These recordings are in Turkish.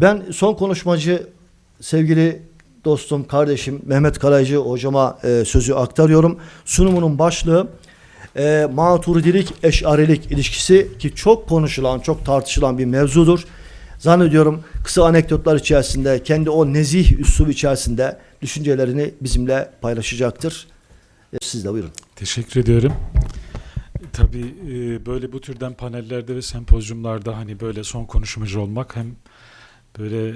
Ben son konuşmacı sevgili dostum, kardeşim Mehmet Kalaycı hocama e, sözü aktarıyorum. Sunumunun başlığı e, maturidilik, eşarilik ilişkisi ki çok konuşulan, çok tartışılan bir mevzudur. Zannediyorum kısa anekdotlar içerisinde, kendi o nezih üslubu içerisinde düşüncelerini bizimle paylaşacaktır. E, Siz de buyurun. Teşekkür ediyorum. Tabii e, böyle bu türden panellerde ve sempozyumlarda hani böyle son konuşmacı olmak hem böyle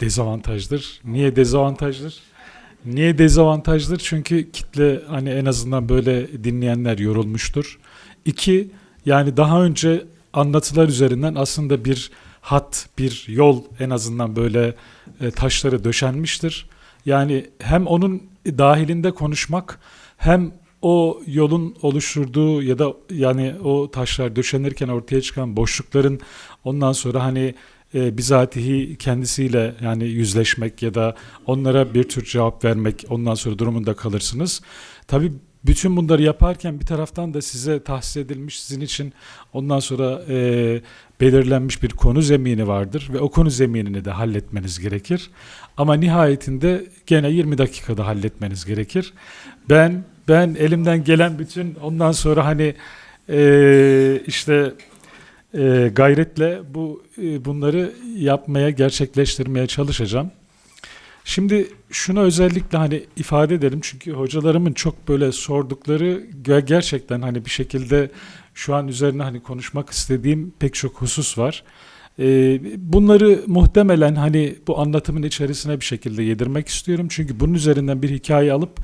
dezavantajdır. Niye dezavantajdır? Niye dezavantajdır? Çünkü kitle hani en azından böyle dinleyenler yorulmuştur. İki, yani daha önce anlatılar üzerinden aslında bir hat, bir yol en azından böyle e, taşları döşenmiştir. Yani hem onun dahilinde konuşmak hem o yolun oluşturduğu ya da yani o taşlar döşenirken ortaya çıkan boşlukların ondan sonra hani e, bizatihi kendisiyle yani yüzleşmek ya da onlara bir tür cevap vermek ondan sonra durumunda kalırsınız. Tabii bütün bunları yaparken bir taraftan da size tahsis edilmiş sizin için ondan sonra e, belirlenmiş bir konu zemini vardır ve o konu zeminini de halletmeniz gerekir. Ama nihayetinde gene 20 dakikada halletmeniz gerekir. Ben ben elimden gelen bütün ondan sonra hani e, işte e, gayretle bu e, bunları yapmaya gerçekleştirmeye çalışacağım. Şimdi şunu özellikle hani ifade edelim çünkü hocalarımın çok böyle sordukları gerçekten hani bir şekilde şu an üzerine hani konuşmak istediğim pek çok husus var. Ee, bunları muhtemelen hani bu anlatımın içerisine bir şekilde yedirmek istiyorum. Çünkü bunun üzerinden bir hikaye alıp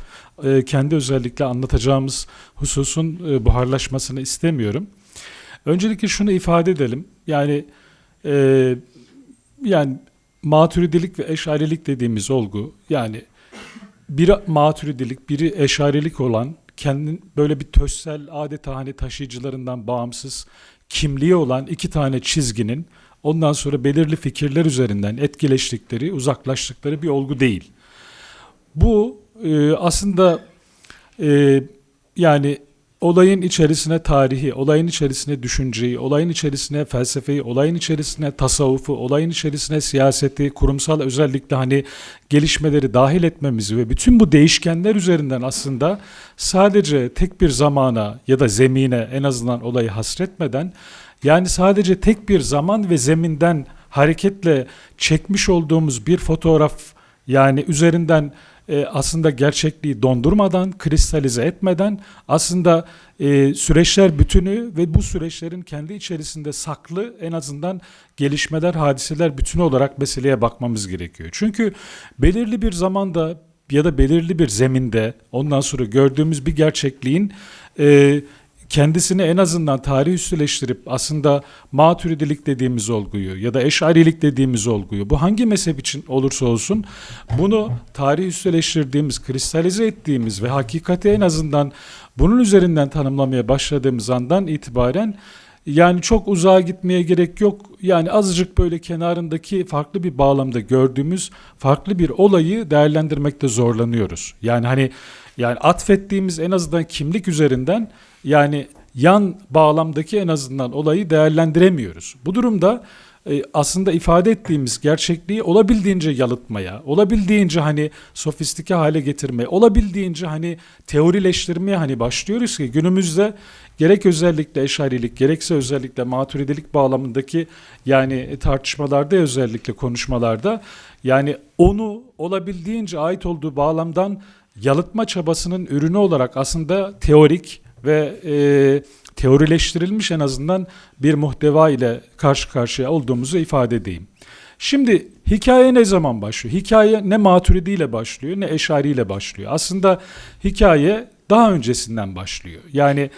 e, kendi özellikle anlatacağımız hususun e, buharlaşmasını istemiyorum. Öncelikle şunu ifade edelim. Yani e, yani maturidilik ve eşarilik dediğimiz olgu yani biri maturidilik, biri eşarilik olan kendin böyle bir tözsel adeta hani taşıyıcılarından bağımsız kimliği olan iki tane çizginin ondan sonra belirli fikirler üzerinden etkileştikleri, uzaklaştıkları bir olgu değil. Bu e, aslında e, yani olayın içerisine tarihi, olayın içerisine düşünceyi, olayın içerisine felsefeyi, olayın içerisine tasavvufu, olayın içerisine siyaseti, kurumsal özellikle hani gelişmeleri dahil etmemizi ve bütün bu değişkenler üzerinden aslında sadece tek bir zamana ya da zemine en azından olayı hasretmeden yani sadece tek bir zaman ve zeminden hareketle çekmiş olduğumuz bir fotoğraf yani üzerinden e, aslında gerçekliği dondurmadan, kristalize etmeden aslında e, süreçler bütünü ve bu süreçlerin kendi içerisinde saklı en azından gelişmeler, hadiseler bütünü olarak meseleye bakmamız gerekiyor. Çünkü belirli bir zamanda ya da belirli bir zeminde ondan sonra gördüğümüz bir gerçekliğin e, kendisini en azından tarih üstüleştirip aslında maturidilik dediğimiz olguyu ya da eşarilik dediğimiz olguyu bu hangi mezhep için olursa olsun bunu tarih üstüleştirdiğimiz, kristalize ettiğimiz ve hakikati en azından bunun üzerinden tanımlamaya başladığımız andan itibaren yani çok uzağa gitmeye gerek yok. Yani azıcık böyle kenarındaki farklı bir bağlamda gördüğümüz farklı bir olayı değerlendirmekte zorlanıyoruz. Yani hani yani atfettiğimiz en azından kimlik üzerinden yani yan bağlamdaki en azından olayı değerlendiremiyoruz. Bu durumda e, aslında ifade ettiğimiz gerçekliği olabildiğince yalıtmaya, olabildiğince hani sofistike hale getirmeye, olabildiğince hani teorileştirmeye hani başlıyoruz ki günümüzde gerek özellikle eşarilik gerekse özellikle maturidilik bağlamındaki yani tartışmalarda özellikle konuşmalarda yani onu olabildiğince ait olduğu bağlamdan yalıtma çabasının ürünü olarak aslında teorik ve e, teorileştirilmiş en azından bir muhteva ile karşı karşıya olduğumuzu ifade edeyim. Şimdi hikaye ne zaman başlıyor? Hikaye ne Maturidi ile başlıyor ne Eşari ile başlıyor. Aslında hikaye daha öncesinden başlıyor. Yani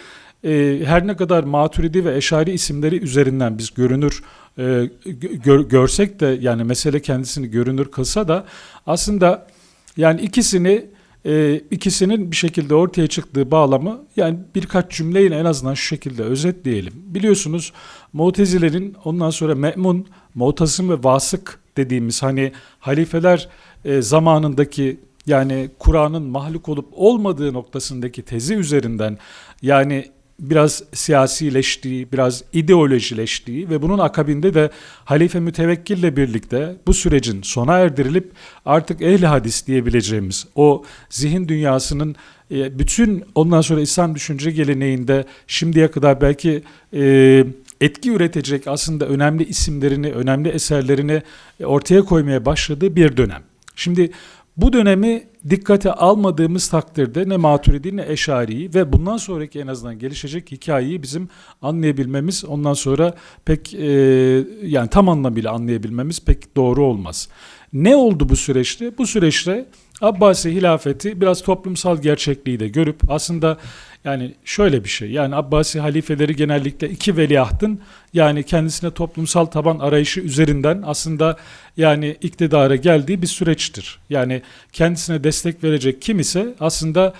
e, her ne kadar Maturidi ve Eşari isimleri üzerinden biz görünür e, gör, görsek de yani mesele kendisini görünür kılsa da aslında yani ikisini e, ikisinin bir şekilde ortaya çıktığı bağlamı yani birkaç cümleyle en azından şu şekilde özetleyelim. Biliyorsunuz Mutezilerin ondan sonra Me'mun, Mu'tasim ve Vasık dediğimiz hani halifeler e, zamanındaki yani Kur'an'ın mahluk olup olmadığı noktasındaki tezi üzerinden yani biraz siyasileştiği, biraz ideolojileştiği ve bunun akabinde de Halife Mütevekkil'le birlikte bu sürecin sona erdirilip artık ehli hadis diyebileceğimiz o zihin dünyasının e, bütün ondan sonra İslam düşünce geleneğinde şimdiye kadar belki e, etki üretecek aslında önemli isimlerini, önemli eserlerini e, ortaya koymaya başladığı bir dönem. Şimdi bu dönemi dikkate almadığımız takdirde ne Maturidi ne Eşari'yi ve bundan sonraki en azından gelişecek hikayeyi bizim anlayabilmemiz ondan sonra pek e, yani tam anlamıyla anlayabilmemiz pek doğru olmaz. Ne oldu bu süreçte? Bu süreçte Abbasi hilafeti biraz toplumsal gerçekliği de görüp aslında yani şöyle bir şey yani Abbasi halifeleri genellikle iki veliahtın yani kendisine toplumsal taban arayışı üzerinden aslında yani iktidara geldiği bir süreçtir. Yani kendisine destek verecek kim ise aslında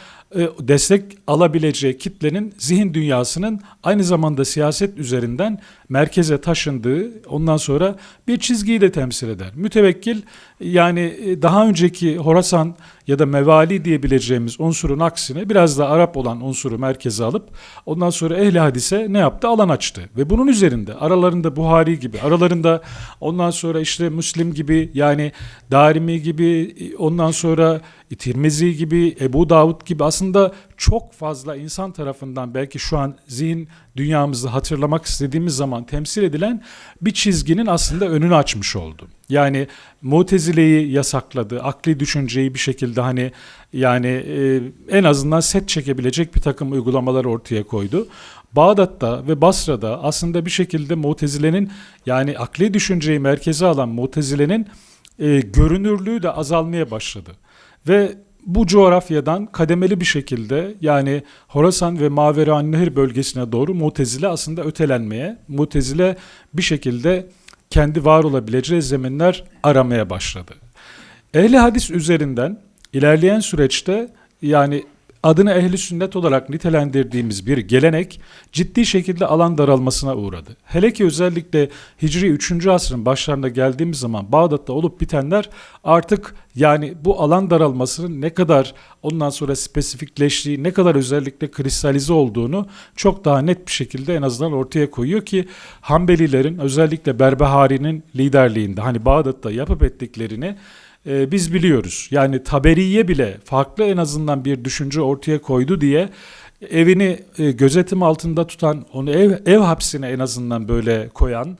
destek alabileceği kitlenin zihin dünyasının aynı zamanda siyaset üzerinden merkeze taşındığı ondan sonra bir çizgiyi de temsil eder. Mütevekkil yani e, daha önceki Horasan ya da Mevali diyebileceğimiz unsurun aksine biraz da Arap olan unsuru merkeze alıp ondan sonra ehli hadise ne yaptı? Alan açtı. Ve bunun üzerinde aralarında Buhari gibi aralarında ondan sonra işte Müslim gibi yani Darimi gibi ondan sonra Tirmizi gibi Ebu Davud gibi aslında çok fazla insan tarafından belki şu an zihin dünyamızı hatırlamak istediğimiz zaman temsil edilen bir çizginin aslında önünü açmış oldu. Yani Mutezile'yi yasakladı, akli düşünceyi bir şekilde hani yani e, en azından set çekebilecek bir takım uygulamalar ortaya koydu. Bağdat'ta ve Basra'da aslında bir şekilde Mutezile'nin yani akli düşünceyi merkeze alan Mutezile'nin e, görünürlüğü de azalmaya başladı. Ve bu coğrafyadan kademeli bir şekilde yani Horasan ve Mavera Nehir bölgesine doğru Mutezile aslında ötelenmeye, Mutezile bir şekilde kendi var olabileceği zeminler aramaya başladı. Ehli hadis üzerinden ilerleyen süreçte yani adını ehli sünnet olarak nitelendirdiğimiz bir gelenek ciddi şekilde alan daralmasına uğradı. Hele ki özellikle Hicri 3. asrın başlarında geldiğimiz zaman Bağdat'ta olup bitenler artık yani bu alan daralmasının ne kadar ondan sonra spesifikleştiği, ne kadar özellikle kristalize olduğunu çok daha net bir şekilde en azından ortaya koyuyor ki Hanbelilerin özellikle Berbehari'nin liderliğinde hani Bağdat'ta yapıp ettiklerini e, biz biliyoruz. Yani Taberiye bile farklı en azından bir düşünce ortaya koydu diye evini e, gözetim altında tutan, onu ev, ev hapsine en azından böyle koyan,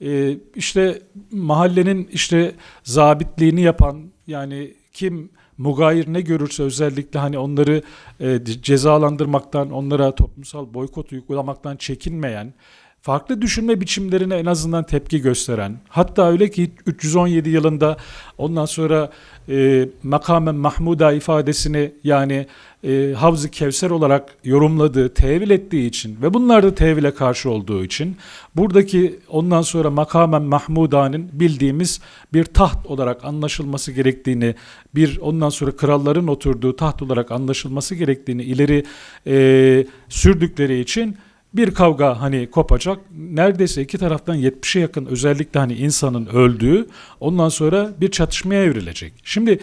e, işte mahallenin işte zabitliğini yapan yani kim mugayir ne görürse özellikle hani onları e, cezalandırmaktan, onlara toplumsal boykot uygulamaktan çekinmeyen, farklı düşünme biçimlerine en azından tepki gösteren, hatta öyle ki 317 yılında ondan sonra e, makamen Mahmuda ifadesini yani e, Havz-ı Kevser olarak yorumladığı, tevil ettiği için ve bunlar da tevile karşı olduğu için buradaki ondan sonra makamen Mahmuda'nın bildiğimiz bir taht olarak anlaşılması gerektiğini, bir ondan sonra kralların oturduğu taht olarak anlaşılması gerektiğini ileri e, sürdükleri için bir kavga hani kopacak. Neredeyse iki taraftan 70'e yakın özellikle hani insanın öldüğü ondan sonra bir çatışmaya evrilecek. Şimdi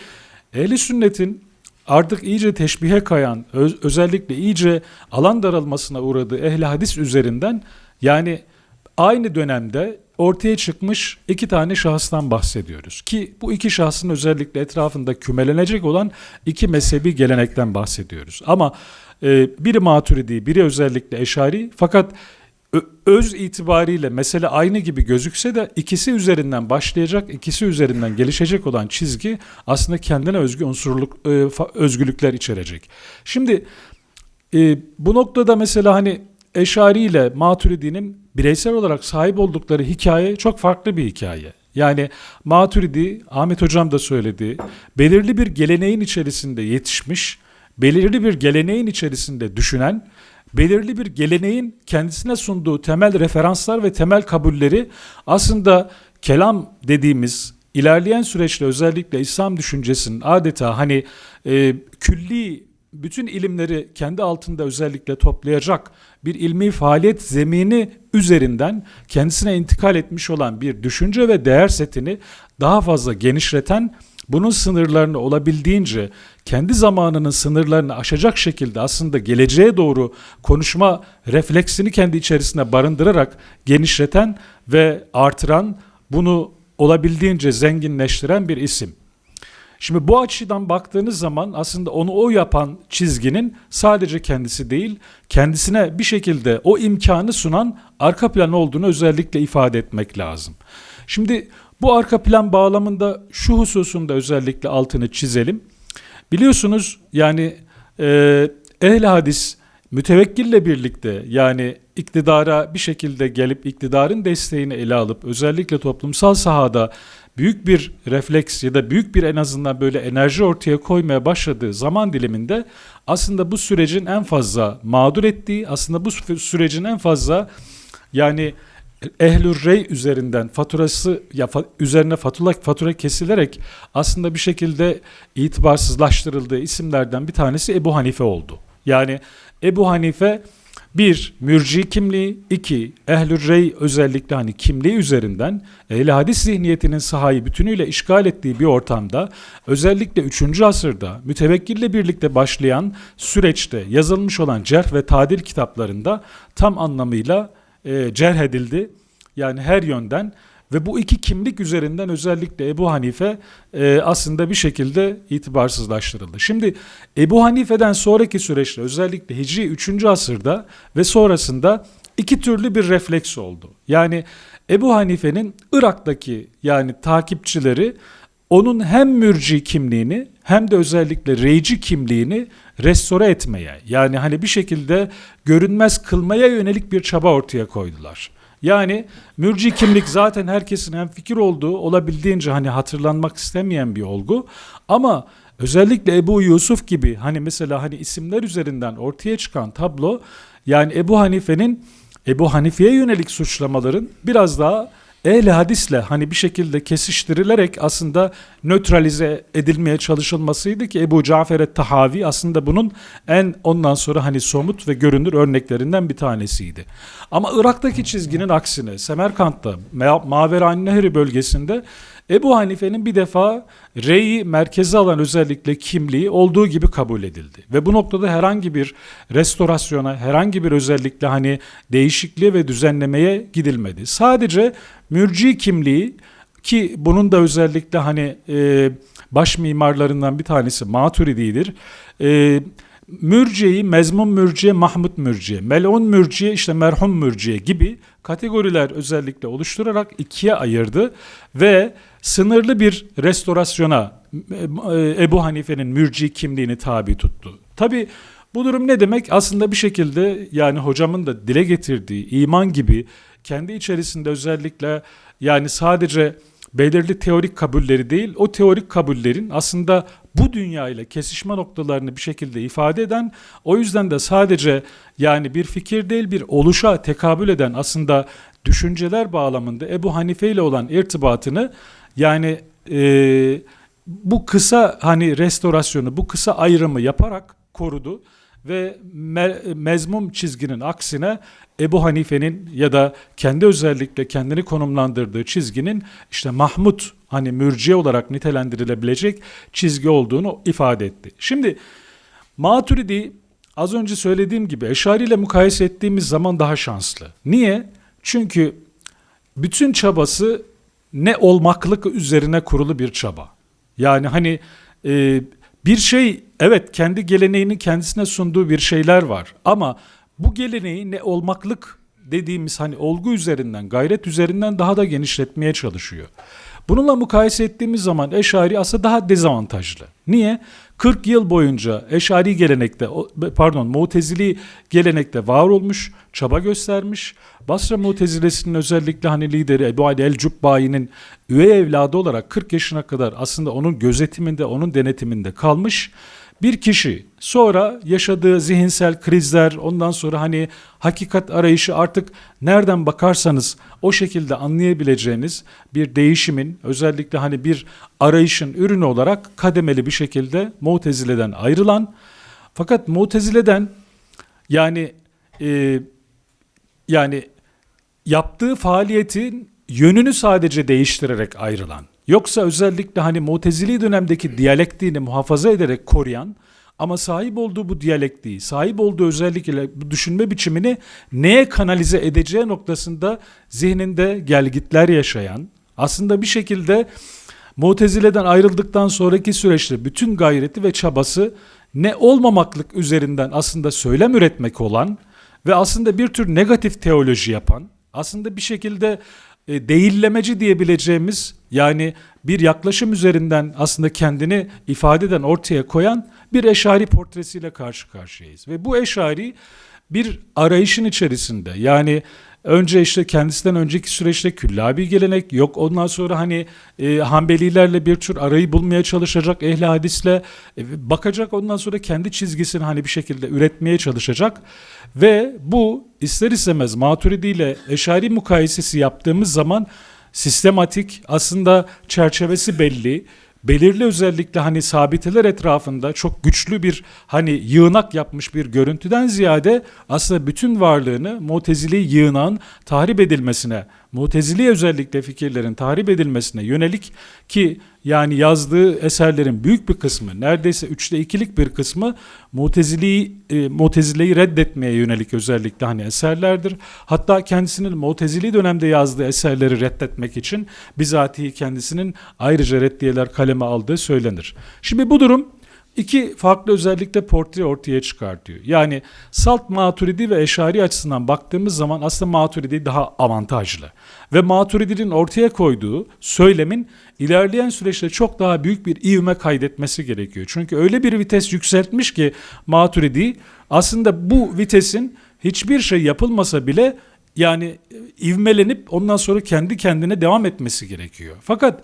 ehli sünnetin artık iyice teşbihe kayan öz, özellikle iyice alan daralmasına uğradığı ehli hadis üzerinden yani aynı dönemde ortaya çıkmış iki tane şahıstan bahsediyoruz. Ki bu iki şahsın özellikle etrafında kümelenecek olan iki mezhebi gelenekten bahsediyoruz. Ama biri Maturidi, biri özellikle Eşari fakat öz itibariyle mesele aynı gibi gözükse de ikisi üzerinden başlayacak, ikisi üzerinden gelişecek olan çizgi aslında kendine özgü unsurluk, e, özgürlükler içerecek. Şimdi e, bu noktada mesela hani Eşari ile Maturidi'nin bireysel olarak sahip oldukları hikaye çok farklı bir hikaye. Yani Maturidi, Ahmet Hocam da söyledi, belirli bir geleneğin içerisinde yetişmiş, belirli bir geleneğin içerisinde düşünen, belirli bir geleneğin kendisine sunduğu temel referanslar ve temel kabulleri aslında kelam dediğimiz ilerleyen süreçte özellikle İslam düşüncesinin adeta hani e, külli bütün ilimleri kendi altında özellikle toplayacak bir ilmi faaliyet zemini üzerinden kendisine intikal etmiş olan bir düşünce ve değer setini daha fazla genişleten bunun sınırlarını olabildiğince kendi zamanının sınırlarını aşacak şekilde aslında geleceğe doğru konuşma refleksini kendi içerisinde barındırarak genişleten ve artıran bunu olabildiğince zenginleştiren bir isim. Şimdi bu açıdan baktığınız zaman aslında onu o yapan çizginin sadece kendisi değil, kendisine bir şekilde o imkanı sunan arka plan olduğunu özellikle ifade etmek lazım. Şimdi bu arka plan bağlamında şu hususunda özellikle altını çizelim. Biliyorsunuz yani e, ehl hadis mütevekkille birlikte yani iktidara bir şekilde gelip iktidarın desteğini ele alıp özellikle toplumsal sahada büyük bir refleks ya da büyük bir en azından böyle enerji ortaya koymaya başladığı zaman diliminde aslında bu sürecin en fazla mağdur ettiği aslında bu sü- sürecin en fazla yani ehlür rey üzerinden faturası ya fa- üzerine fatura fatura kesilerek aslında bir şekilde itibarsızlaştırıldığı isimlerden bir tanesi Ebu Hanife oldu. Yani Ebu Hanife bir mürci kimliği, iki ehlür rey özellikle hani kimliği üzerinden ehl hadis zihniyetinin sahayı bütünüyle işgal ettiği bir ortamda özellikle 3. asırda mütevekkille birlikte başlayan süreçte yazılmış olan cerh ve tadil kitaplarında tam anlamıyla e, cerh edildi. Yani her yönden ve bu iki kimlik üzerinden özellikle Ebu Hanife e, aslında bir şekilde itibarsızlaştırıldı. Şimdi Ebu Hanife'den sonraki süreçte özellikle Hicri 3. asırda ve sonrasında iki türlü bir refleks oldu. Yani Ebu Hanife'nin Irak'taki yani takipçileri onun hem mürci kimliğini hem de özellikle reyci kimliğini restore etmeye yani hani bir şekilde görünmez kılmaya yönelik bir çaba ortaya koydular. Yani mürci kimlik zaten herkesin hem fikir olduğu olabildiğince hani hatırlanmak istemeyen bir olgu ama özellikle Ebu Yusuf gibi hani mesela hani isimler üzerinden ortaya çıkan tablo yani Ebu Hanife'nin Ebu Hanife'ye yönelik suçlamaların biraz daha ehl hadisle hani bir şekilde kesiştirilerek aslında nötralize edilmeye çalışılmasıydı ki Ebu Cafer et-Tahavi aslında bunun en ondan sonra hani somut ve görünür örneklerinden bir tanesiydi. Ama Irak'taki çizginin aksine Semerkant'ta Ma- Maverani Nehri bölgesinde Ebu Hanife'nin bir defa reyi merkeze alan özellikle kimliği olduğu gibi kabul edildi. Ve bu noktada herhangi bir restorasyona, herhangi bir özellikle hani değişikliğe ve düzenlemeye gidilmedi. Sadece mürci kimliği ki bunun da özellikle hani e, baş mimarlarından bir tanesi Maturidi'dir. E, Mürciye'yi mezmun mürciye, mahmut mürciye, melun mürciye, işte merhum mürciye gibi kategoriler özellikle oluşturarak ikiye ayırdı ve sınırlı bir restorasyona e, Ebu Hanife'nin mürci kimliğini tabi tuttu. Tabi bu durum ne demek? Aslında bir şekilde yani hocamın da dile getirdiği iman gibi kendi içerisinde özellikle yani sadece belirli teorik kabulleri değil, o teorik kabullerin aslında bu dünya ile kesişme noktalarını bir şekilde ifade eden, o yüzden de sadece yani bir fikir değil bir oluşa tekabül eden aslında düşünceler bağlamında Ebu Hanife ile olan irtibatını yani e, bu kısa hani restorasyonu, bu kısa ayrımı yaparak korudu ve me- mezmum çizginin aksine Ebu Hanife'nin ya da kendi özellikle kendini konumlandırdığı çizginin işte Mahmud hani mürciye olarak nitelendirilebilecek çizgi olduğunu ifade etti. Şimdi Maturidi az önce söylediğim gibi Eşari ile mukayese ettiğimiz zaman daha şanslı. Niye? Çünkü bütün çabası ne olmaklık üzerine kurulu bir çaba. Yani hani e, bir şey evet kendi geleneğini kendisine sunduğu bir şeyler var ama bu geleneği ne olmaklık dediğimiz hani olgu üzerinden gayret üzerinden daha da genişletmeye çalışıyor. Bununla mukayese ettiğimiz zaman Eşari aslında daha dezavantajlı. Niye? 40 yıl boyunca Eşari gelenekte pardon Mutezili gelenekte var olmuş, çaba göstermiş. Basra Mutezilesinin özellikle hani lideri Ebu Ali el-Cubbayi'nin üvey evladı olarak 40 yaşına kadar aslında onun gözetiminde, onun denetiminde kalmış bir kişi sonra yaşadığı zihinsel krizler ondan sonra hani hakikat arayışı artık nereden bakarsanız o şekilde anlayabileceğiniz bir değişimin özellikle hani bir arayışın ürünü olarak kademeli bir şekilde Mutezile'den ayrılan fakat Mutezile'den yani e, yani yaptığı faaliyetin yönünü sadece değiştirerek ayrılan. Yoksa özellikle hani Mutezili dönemdeki diyalektiğini muhafaza ederek koruyan ama sahip olduğu bu diyalektiği, sahip olduğu özellikle bu düşünme biçimini neye kanalize edeceği noktasında zihninde gelgitler yaşayan, aslında bir şekilde Mutezile'den ayrıldıktan sonraki süreçte bütün gayreti ve çabası ne olmamaklık üzerinden aslında söylem üretmek olan ve aslında bir tür negatif teoloji yapan, aslında bir şekilde e, değillemeci diyebileceğimiz yani bir yaklaşım üzerinden aslında kendini ifade eden ortaya koyan bir eşari portresiyle karşı karşıyayız. Ve bu eşari bir arayışın içerisinde. Yani önce işte kendisinden önceki süreçte küllabi gelenek yok ondan sonra hani e, Hanbelilerle bir tür arayı bulmaya çalışacak ehli hadisle e, bakacak ondan sonra kendi çizgisini hani bir şekilde üretmeye çalışacak. Ve bu ister istemez Maturidi ile Eşari mukayesesi yaptığımız zaman sistematik aslında çerçevesi belli belirli özellikle hani sabiteler etrafında çok güçlü bir hani yığınak yapmış bir görüntüden ziyade aslında bütün varlığını Mutezili yığınağın tahrip edilmesine, Mutezili özellikle fikirlerin tahrip edilmesine yönelik ki yani yazdığı eserlerin büyük bir kısmı neredeyse üçte ikilik bir kısmı Mutezili, e, Mutezile'yi reddetmeye yönelik özellikle hani eserlerdir. Hatta kendisinin Mutezili dönemde yazdığı eserleri reddetmek için bizatihi kendisinin ayrıca reddiyeler kaleme aldığı söylenir. Şimdi bu durum iki farklı özellikle portre ortaya çıkartıyor. Yani salt maturidi ve eşari açısından baktığımız zaman aslında maturidi daha avantajlı. Ve maturidi'nin ortaya koyduğu söylemin ilerleyen süreçte çok daha büyük bir ivme kaydetmesi gerekiyor. Çünkü öyle bir vites yükseltmiş ki maturidi aslında bu vitesin hiçbir şey yapılmasa bile yani ivmelenip ondan sonra kendi kendine devam etmesi gerekiyor. Fakat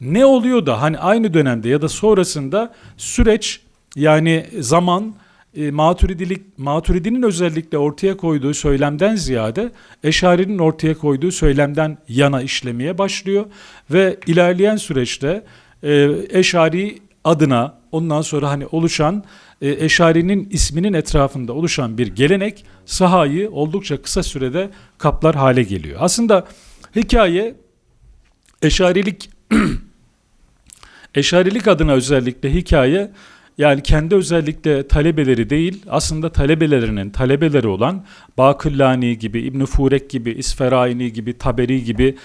ne oluyor da hani aynı dönemde ya da sonrasında süreç yani zaman e, maturidilik maturidinin özellikle ortaya koyduğu söylemden ziyade Eşari'nin ortaya koyduğu söylemden yana işlemeye başlıyor ve ilerleyen süreçte e, Eşari adına ondan sonra hani oluşan e, Eşari'nin isminin etrafında oluşan bir gelenek sahayı oldukça kısa sürede kaplar hale geliyor. Aslında hikaye Eşarilik Eşarilik adına özellikle hikaye yani kendi özellikle talebeleri değil aslında talebelerinin talebeleri olan Bakıllani gibi, İbn Furek gibi, İsferaini gibi, Taberi gibi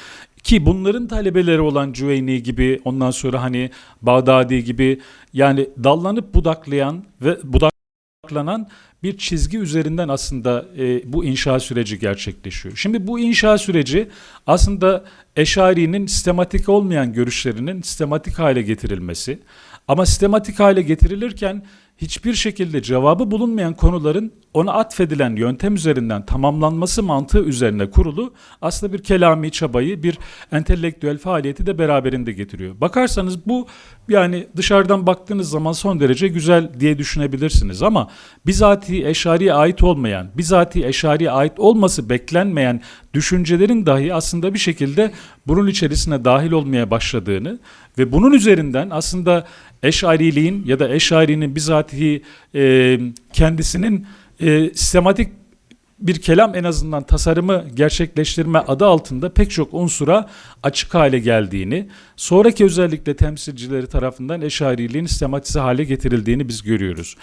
ki bunların talebeleri olan Cüveyni gibi ondan sonra hani Bağdadi gibi yani dallanıp budaklayan ve budaklanan bir çizgi üzerinden aslında e, bu inşa süreci gerçekleşiyor. Şimdi bu inşa süreci aslında Eşari'nin sistematik olmayan görüşlerinin sistematik hale getirilmesi ama sistematik hale getirilirken hiçbir şekilde cevabı bulunmayan konuların ona atfedilen yöntem üzerinden tamamlanması mantığı üzerine kurulu aslında bir kelami çabayı, bir entelektüel faaliyeti de beraberinde getiriyor. Bakarsanız bu yani dışarıdan baktığınız zaman son derece güzel diye düşünebilirsiniz ama bizatihi eşariye ait olmayan, bizatihi eşariye ait olması beklenmeyen düşüncelerin dahi aslında bir şekilde bunun içerisine dahil olmaya başladığını ve bunun üzerinden aslında eşariliğin ya da eşarinin bizatihi e, kendisinin e, sistematik bir kelam en azından tasarımı gerçekleştirme adı altında pek çok unsura açık hale geldiğini, sonraki özellikle temsilcileri tarafından eşariliğin sistematize hale getirildiğini biz görüyoruz.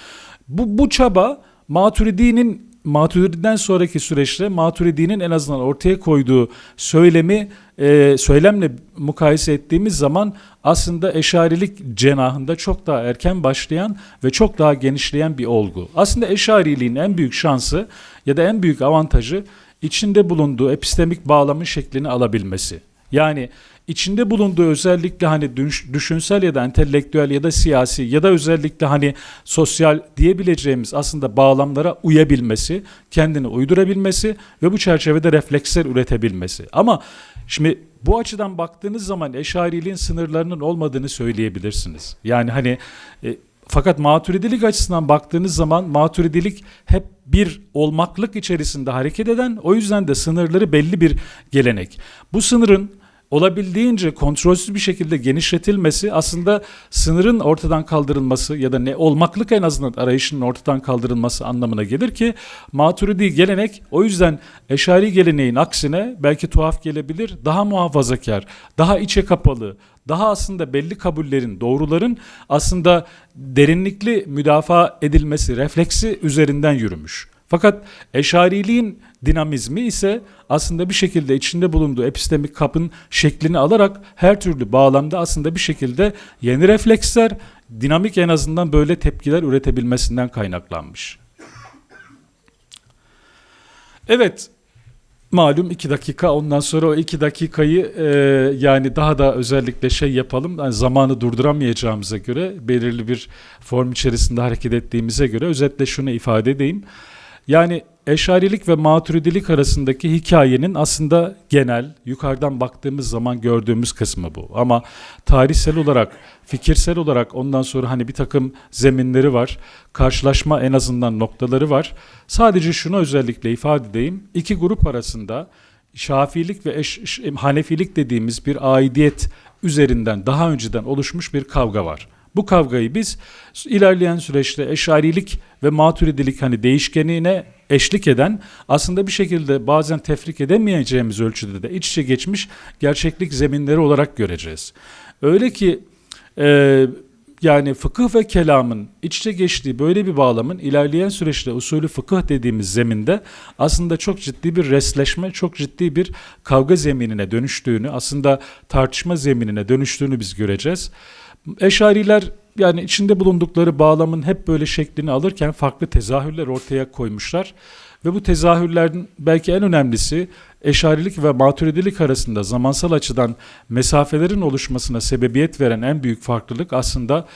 Bu, bu çaba Maturidi'nin Maturidi'den sonraki süreçte Maturidi'nin en azından ortaya koyduğu söylemi e, söylemle mukayese ettiğimiz zaman aslında eşarilik cenahında çok daha erken başlayan ve çok daha genişleyen bir olgu. Aslında eşariliğin en büyük şansı ya da en büyük avantajı içinde bulunduğu epistemik bağlamın şeklini alabilmesi. Yani içinde bulunduğu özellikle hani düşünsel ya da entelektüel ya da siyasi ya da özellikle hani sosyal diyebileceğimiz aslında bağlamlara uyabilmesi, kendini uydurabilmesi ve bu çerçevede refleksler üretebilmesi. Ama şimdi bu açıdan baktığınız zaman eşariliğin sınırlarının olmadığını söyleyebilirsiniz. Yani hani e, fakat maturidilik açısından baktığınız zaman maturidilik hep bir olmaklık içerisinde hareket eden o yüzden de sınırları belli bir gelenek. Bu sınırın olabildiğince kontrolsüz bir şekilde genişletilmesi aslında sınırın ortadan kaldırılması ya da ne olmaklık en azından arayışının ortadan kaldırılması anlamına gelir ki Maturidi gelenek o yüzden Eşari geleneğin aksine belki tuhaf gelebilir daha muhafazakar, daha içe kapalı, daha aslında belli kabullerin, doğruların aslında derinlikli müdafaa edilmesi refleksi üzerinden yürümüş. Fakat Eşariliğin dinamizmi ise aslında bir şekilde içinde bulunduğu epistemik kapın şeklini alarak her türlü bağlamda aslında bir şekilde yeni refleksler, dinamik en azından böyle tepkiler üretebilmesinden kaynaklanmış. Evet, malum iki dakika ondan sonra o iki dakikayı e, yani daha da özellikle şey yapalım yani zamanı durduramayacağımıza göre belirli bir form içerisinde hareket ettiğimize göre özetle şunu ifade edeyim. Yani Eşarilik ve Maturidilik arasındaki hikayenin aslında genel, yukarıdan baktığımız zaman gördüğümüz kısmı bu. Ama tarihsel olarak, fikirsel olarak ondan sonra hani bir takım zeminleri var, karşılaşma en azından noktaları var. Sadece şunu özellikle ifade edeyim. İki grup arasında Şafiilik ve eş, Hanefilik dediğimiz bir aidiyet üzerinden daha önceden oluşmuş bir kavga var. Bu kavgayı biz ilerleyen süreçte eşarilik ve maturidilik hani değişkenliğine eşlik eden aslında bir şekilde bazen tefrik edemeyeceğimiz ölçüde de iç içe geçmiş gerçeklik zeminleri olarak göreceğiz. Öyle ki e, yani fıkıh ve kelamın iç içe geçtiği böyle bir bağlamın ilerleyen süreçte usulü fıkıh dediğimiz zeminde aslında çok ciddi bir resleşme, çok ciddi bir kavga zeminine dönüştüğünü, aslında tartışma zeminine dönüştüğünü biz göreceğiz. Eşariler yani içinde bulundukları bağlamın hep böyle şeklini alırken farklı tezahürler ortaya koymuşlar. Ve bu tezahürlerin belki en önemlisi eşarilik ve maturidilik arasında zamansal açıdan mesafelerin oluşmasına sebebiyet veren en büyük farklılık aslında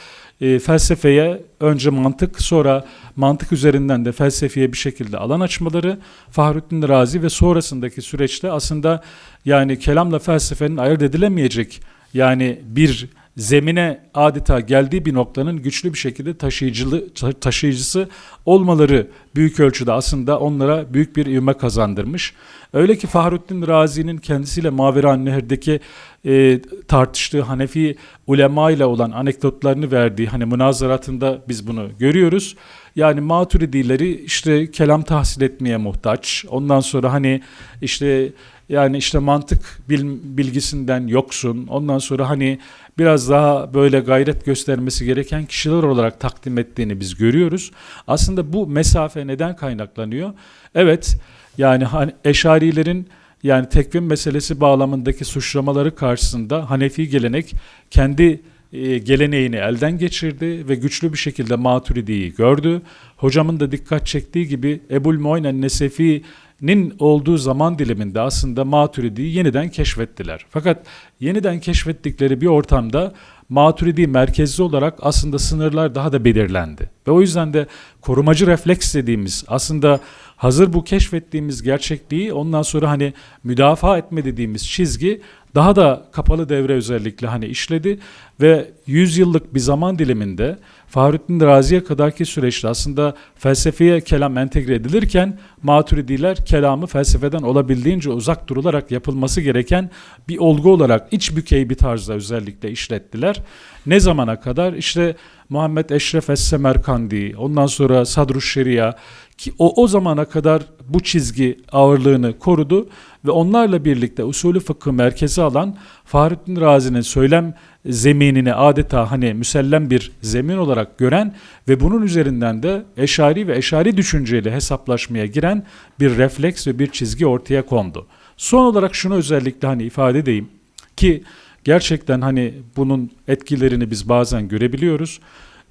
e, felsefeye önce mantık sonra mantık üzerinden de felsefeye bir şekilde alan açmaları Fahrettin Razi ve sonrasındaki süreçte aslında yani kelamla felsefenin ayırt edilemeyecek yani bir zemine adeta geldiği bir noktanın güçlü bir şekilde taşıyıcılı, taşıyıcısı olmaları büyük ölçüde aslında onlara büyük bir ivme kazandırmış. Öyle ki Fahrettin Razi'nin kendisiyle Maveran Nehir'deki e, tartıştığı Hanefi ulema ile olan anekdotlarını verdiği hani münazaratında biz bunu görüyoruz. Yani maturidileri işte kelam tahsil etmeye muhtaç. Ondan sonra hani işte yani işte mantık bilgisinden yoksun. Ondan sonra hani biraz daha böyle gayret göstermesi gereken kişiler olarak takdim ettiğini biz görüyoruz. Aslında bu mesafe neden kaynaklanıyor? Evet yani hani eşarilerin yani tekvim meselesi bağlamındaki suçlamaları karşısında Hanefi gelenek kendi e, geleneğini elden geçirdi ve güçlü bir şekilde Maturidi'yi gördü. Hocamın da dikkat çektiği gibi Ebul Moynen Nesefi nin olduğu zaman diliminde aslında Maturidi'yi yeniden keşfettiler. Fakat yeniden keşfettikleri bir ortamda Maturidi merkezli olarak aslında sınırlar daha da belirlendi. Ve o yüzden de korumacı refleks dediğimiz aslında hazır bu keşfettiğimiz gerçekliği ondan sonra hani müdafaa etme dediğimiz çizgi daha da kapalı devre özellikle hani işledi ve 100 yıllık bir zaman diliminde Fahrettin Razi'ye kadarki süreçte aslında felsefeye kelam entegre edilirken Maturidiler kelamı felsefeden olabildiğince uzak durularak yapılması gereken bir olgu olarak iç bükey bir tarzda özellikle işlettiler. Ne zamana kadar? İşte Muhammed Eşref Es-Semerkandi, ondan sonra Sadruş Şeria ki o, o zamana kadar bu çizgi ağırlığını korudu ve onlarla birlikte usulü fıkhı merkezi alan Fahrettin Razi'nin söylem zeminini adeta hani müsellem bir zemin olarak gören ve bunun üzerinden de eşari ve eşari düşünceyle hesaplaşmaya giren bir refleks ve bir çizgi ortaya kondu. Son olarak şunu özellikle hani ifade edeyim ki gerçekten hani bunun etkilerini biz bazen görebiliyoruz.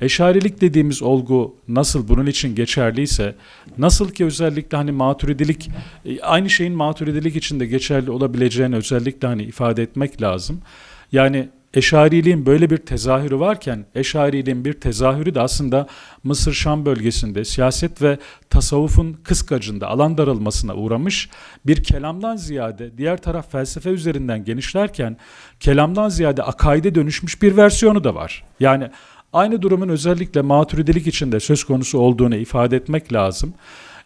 Eşarilik dediğimiz olgu nasıl bunun için geçerliyse, nasıl ki özellikle hani maturidilik, e, aynı şeyin maturidilik için de geçerli olabileceğini özellikle hani ifade etmek lazım. Yani Eşariliğin böyle bir tezahürü varken Eşariliğin bir tezahürü de aslında Mısır Şam bölgesinde siyaset ve tasavvufun kıskacında alan daralmasına uğramış bir kelamdan ziyade diğer taraf felsefe üzerinden genişlerken kelamdan ziyade akaide dönüşmüş bir versiyonu da var. Yani aynı durumun özellikle maturidilik içinde söz konusu olduğunu ifade etmek lazım.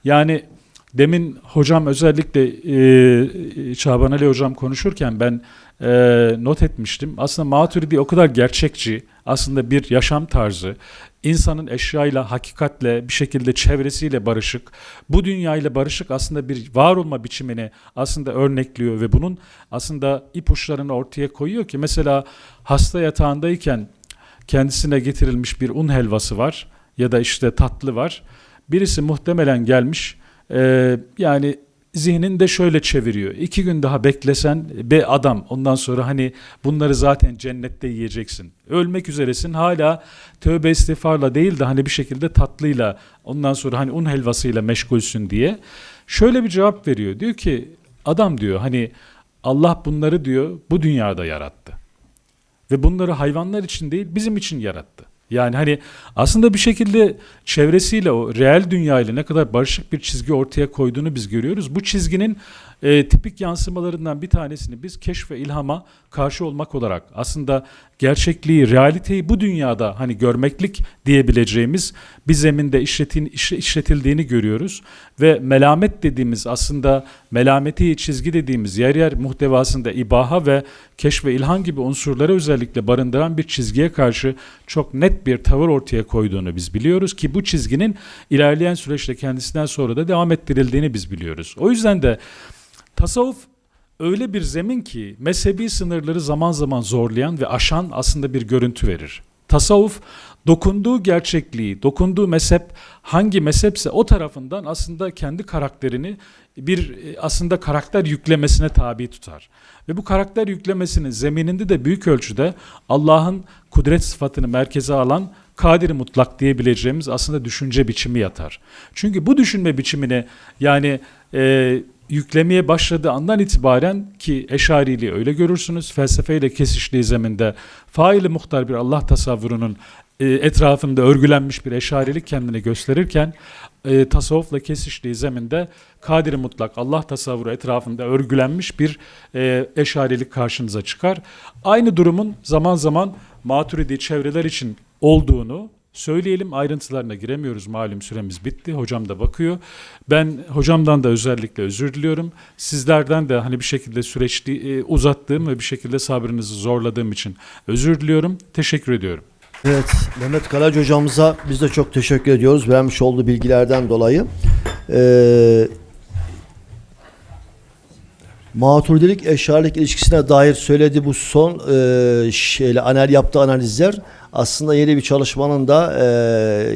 Yani Demin hocam özellikle e, Çaban Ali hocam konuşurken ben e, not etmiştim. Aslında Maturidi o kadar gerçekçi, aslında bir yaşam tarzı, insanın eşyayla, hakikatle, bir şekilde çevresiyle barışık, bu dünyayla barışık aslında bir var olma biçimini aslında örnekliyor ve bunun aslında ipuçlarını ortaya koyuyor ki mesela hasta yatağındayken kendisine getirilmiş bir un helvası var ya da işte tatlı var. Birisi muhtemelen gelmiş e, yani zihninde şöyle çeviriyor. İki gün daha beklesen be adam ondan sonra hani bunları zaten cennette yiyeceksin. Ölmek üzeresin hala tövbe istiğfarla değil de hani bir şekilde tatlıyla ondan sonra hani un helvasıyla meşgulsün diye. Şöyle bir cevap veriyor. Diyor ki adam diyor hani Allah bunları diyor bu dünyada yarattı. Ve bunları hayvanlar için değil bizim için yarattı. Yani hani aslında bir şekilde çevresiyle o reel dünyayla ne kadar barışık bir çizgi ortaya koyduğunu biz görüyoruz. Bu çizginin e, tipik yansımalarından bir tanesini biz keşf ve ilhama karşı olmak olarak aslında gerçekliği, realiteyi bu dünyada hani görmeklik diyebileceğimiz bir zeminde işletin, iş- işletildiğini görüyoruz. Ve melamet dediğimiz aslında melameti çizgi dediğimiz yer yer muhtevasında ibaha ve keşf ve ilham gibi unsurları özellikle barındıran bir çizgiye karşı çok net bir tavır ortaya koyduğunu biz biliyoruz ki bu çizginin ilerleyen süreçte kendisinden sonra da devam ettirildiğini biz biliyoruz. O yüzden de tasavvuf öyle bir zemin ki mezhebi sınırları zaman zaman zorlayan ve aşan aslında bir görüntü verir. Tasavvuf dokunduğu gerçekliği, dokunduğu mezhep hangi mezhepse o tarafından aslında kendi karakterini bir e, aslında karakter yüklemesine tabi tutar. Ve bu karakter yüklemesinin zemininde de büyük ölçüde Allah'ın kudret sıfatını merkeze alan kadir mutlak diyebileceğimiz aslında düşünce biçimi yatar. Çünkü bu düşünme biçimini yani e, yüklemeye başladığı andan itibaren ki Eşariliği öyle görürsünüz felsefeyle kesiştiği zeminde faili muhtar bir Allah tasavvurunun e, etrafında örgülenmiş bir eşarilik kendini gösterirken e, tasavvufla kesiştiği zeminde kadir mutlak Allah tasavvuru etrafında örgülenmiş bir e, eşarilik karşınıza çıkar. Aynı durumun zaman zaman maturidi çevreler için olduğunu söyleyelim. Ayrıntılarına giremiyoruz. Malum süremiz bitti. Hocam da bakıyor. Ben hocamdan da özellikle özür diliyorum. Sizlerden de hani bir şekilde süreçli e, uzattığım ve bir şekilde sabrınızı zorladığım için özür diliyorum. Teşekkür ediyorum. Evet, Mehmet Karaca hocamıza biz de çok teşekkür ediyoruz vermiş olduğu bilgilerden dolayı. Ee, Maturidilik eşarlık ilişkisine dair söylediği bu son e, şeyle anal yaptığı analizler aslında yeni bir çalışmanın da e,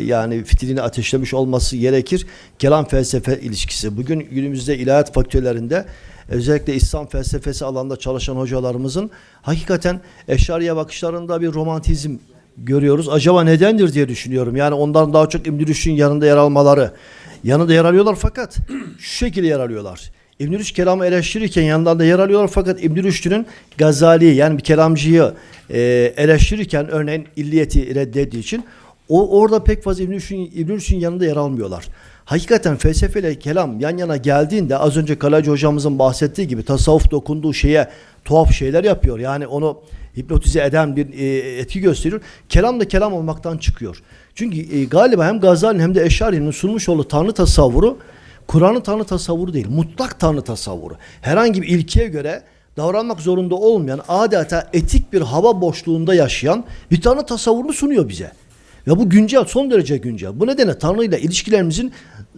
yani fitilini ateşlemiş olması gerekir. Kelam felsefe ilişkisi. Bugün günümüzde ilahiyat fakültelerinde özellikle İslam felsefesi alanında çalışan hocalarımızın hakikaten eşariye bakışlarında bir romantizm görüyoruz. Acaba nedendir diye düşünüyorum. Yani ondan daha çok İbn yanında yer almaları. Yanında yer alıyorlar fakat şu şekilde yer alıyorlar. İbn Rüşd kelamı eleştirirken yanından da yer alıyorlar fakat İbn Rüşd'ün Gazali yani bir kelamcıyı e, eleştirirken örneğin illiyeti reddettiği için o orada pek fazla İbn Rüşd'ün İbn Rüşd'ün yanında yer almıyorlar. Hakikaten felsefeyle kelam yan yana geldiğinde az önce Kalacı hocamızın bahsettiği gibi tasavvuf dokunduğu şeye tuhaf şeyler yapıyor. Yani onu hipnotize eden bir e, etki gösteriyor. Kelam da kelam olmaktan çıkıyor. Çünkü e, galiba hem Gazali'nin hem de Eşari'nin sunmuş olduğu tanrı tasavvuru Kur'an'ın tanrı tasavvuru değil, mutlak tanrı tasavvuru. Herhangi bir ilkeye göre davranmak zorunda olmayan, adeta etik bir hava boşluğunda yaşayan bir tanrı tasavvurunu sunuyor bize. Ve bu güncel, son derece güncel. Bu nedenle Tanrı ile ilişkilerimizin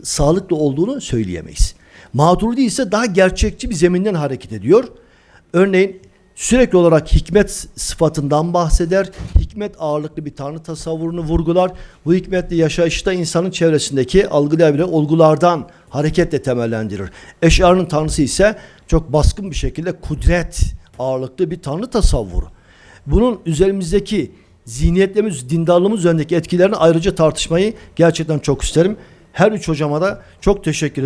sağlıklı olduğunu söyleyemeyiz. Maturidi ise daha gerçekçi bir zeminden hareket ediyor. Örneğin sürekli olarak hikmet sıfatından bahseder. Hikmet ağırlıklı bir tanrı tasavvurunu vurgular. Bu hikmetli yaşayışta insanın çevresindeki algılayabilen olgulardan hareketle temellendirir. Eşar'ın tanrısı ise çok baskın bir şekilde kudret ağırlıklı bir tanrı tasavvuru. Bunun üzerimizdeki zihniyetlerimiz, dindarlığımız üzerindeki etkilerini ayrıca tartışmayı gerçekten çok isterim. Her üç hocama da çok teşekkür ediyorum.